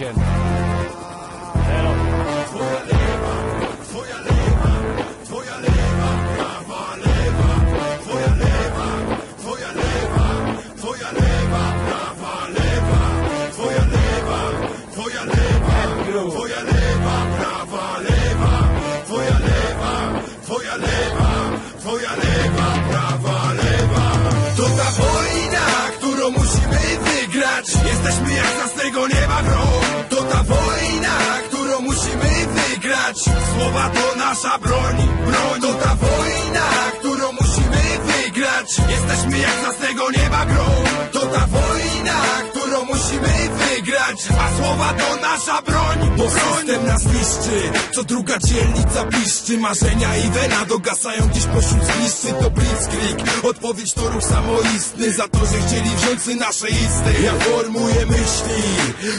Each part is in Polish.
Revolution. Słowa to nasza broń, broń To ta wojna, którą musimy wygrać. Jesteśmy jak jasnego nieba grom To ta wojna, którą musimy wygrać. A słowa to nasza broń, bo system nas niszczy. Co druga dzielnica piszczy Marzenia i wena dogasają gdzieś pośród zgliszczy To blitzkrieg, odpowiedź to ruch samoistny. Za to, że chcieli wziąć nasze isty. Ja formuję myśli,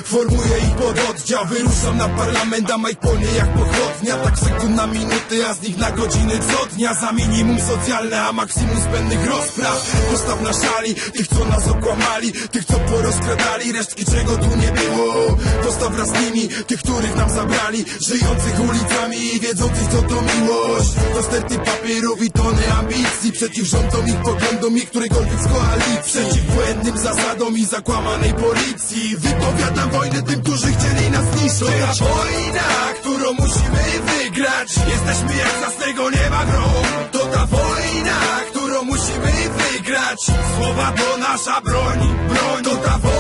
formuję ich pod oddział. Wyruszam na parlament, a Mike płonie jak pochodnia. Tak sekund na minuty, a z nich na godziny co dnia Za minimum socjalne, a maksimum zbędnych rozpraw. Postaw na szali, tych co nas okłamali Tych co porozkradali, resztki czego tu nie było? Postaw wraz z nimi, tych których nam zabrali Żyjących ulicami i wiedzących co to miłość. To sterty papierów i tony ambicji Przeciw rządom ich poglądom i któregokolwiek z koalicji. Przeciw błędnym zasadom i zakłamanej policji. Wypowiadam wojnę tym, którzy chcieli nas zniszczyć. To wojna, którą musimy wygrać. Jesteśmy jak z jasnego nieba grom To ta wojna, którą musimy wygrać. Słowa to nasza broń, broń. To ta wojna,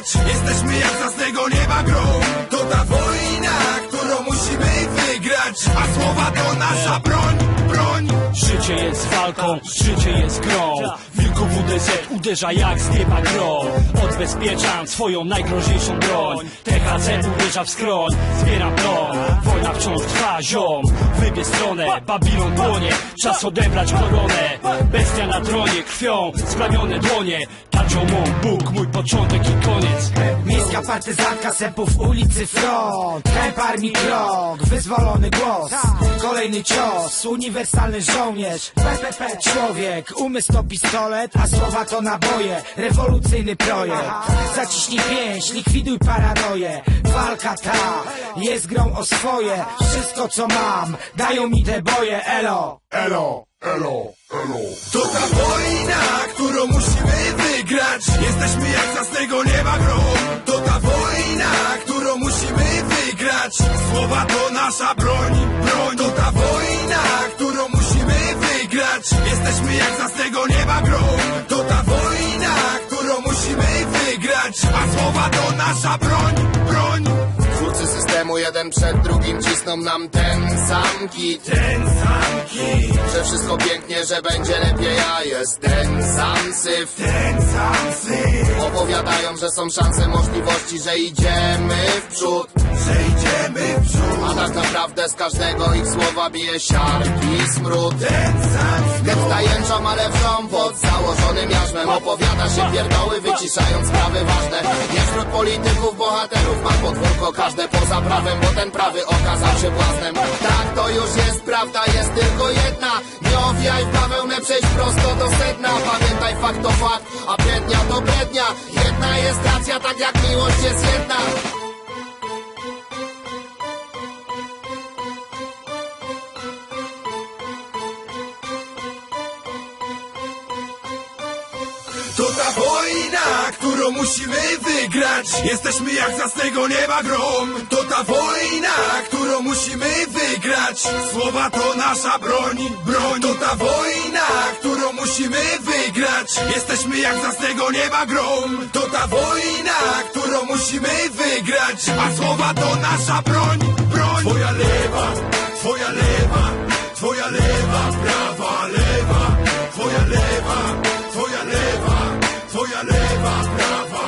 wygrać Jesteśmy jak z jasnego nieba grom To ta wojna, którą musimy wygrać. A słowa to nasza broń, broń. Życie jest walką, życie jest grą. Wilku WDZ uderza jak z nieba gro. Odbezpieczam swoją najgroźniejszą broń. THC uderza w skroń, zbieram broń. Wojna wciąż trwa, ziom. Wybie stronę, Babilon płonie Czas odebrać koronę. Bestia na tronie, krwią splamione dłonie Mą Bóg, mój początek i koniec. Miejska partyzantka sepów ulicy front. Kręp armii krok, wyzwolony głos. Kolejny cios, uniwersalny żołnierz. PPP człowiek, umysł to pistolet A słowa to naboje, rewolucyjny projekt. Zaciśnij pięść, likwiduj paranoję. Walka ta jest grą o swoje. Wszystko co mam, dają mi te boje. Elo. Elo, elo, elo. To ta wojna, którą musimy wygrać. Jesteśmy jak z jasnego nieba grom To ta wojna, którą musimy wygrać. Słowa to nasza broń, broń. To ta wojna, którą musimy wygrać. Jesteśmy jak z jasnego nieba grom To ta wojna, którą musimy wygrać. A słowa to nasza broń, przed drugim cisną nam ten sam kit. Ten sam kit, Że wszystko pięknie, że będzie lepiej, a jest ten sam syf. Ten sam Opowiadają, że są szanse, możliwości, że idziemy w przód. Że idziemy w przód. A tak naprawdę z każdego ich słowa bije siarki smród. Ten sam Getta jęczą, ale wrą pod założonym jarzmem Opowiada się pierdoły, wyciszając sprawy ważne. Nie wśród polityków, bohaterów ma podwórko każde poza prawem Bo ten prawy okazał się błaznem Tak, to już jest prawda, jest tylko jedna. Nie owijaj w bawełnę, przejść prosto do sedna. Pamiętaj, fakt to fakt, a brednia to brednia. Jedna jest racja, tak jak miłość jest jedna. To ta wojna, którą musimy wygrać. Jesteśmy jak z jasnego nieba grom. To ta wojna, którą musimy wygrać. Słowa to nasza broń, broń. To ta wojna, którą musimy wygrać. Jesteśmy jak z jasnego nieba grom. To ta wojna, którą musimy wygrać. A słowa to nasza broń, broń. Twoja lewa, twoja lewa Twoja lewa, prawa, lewa. Twoja lewa, twoja lewa Twoja lewa, prawa,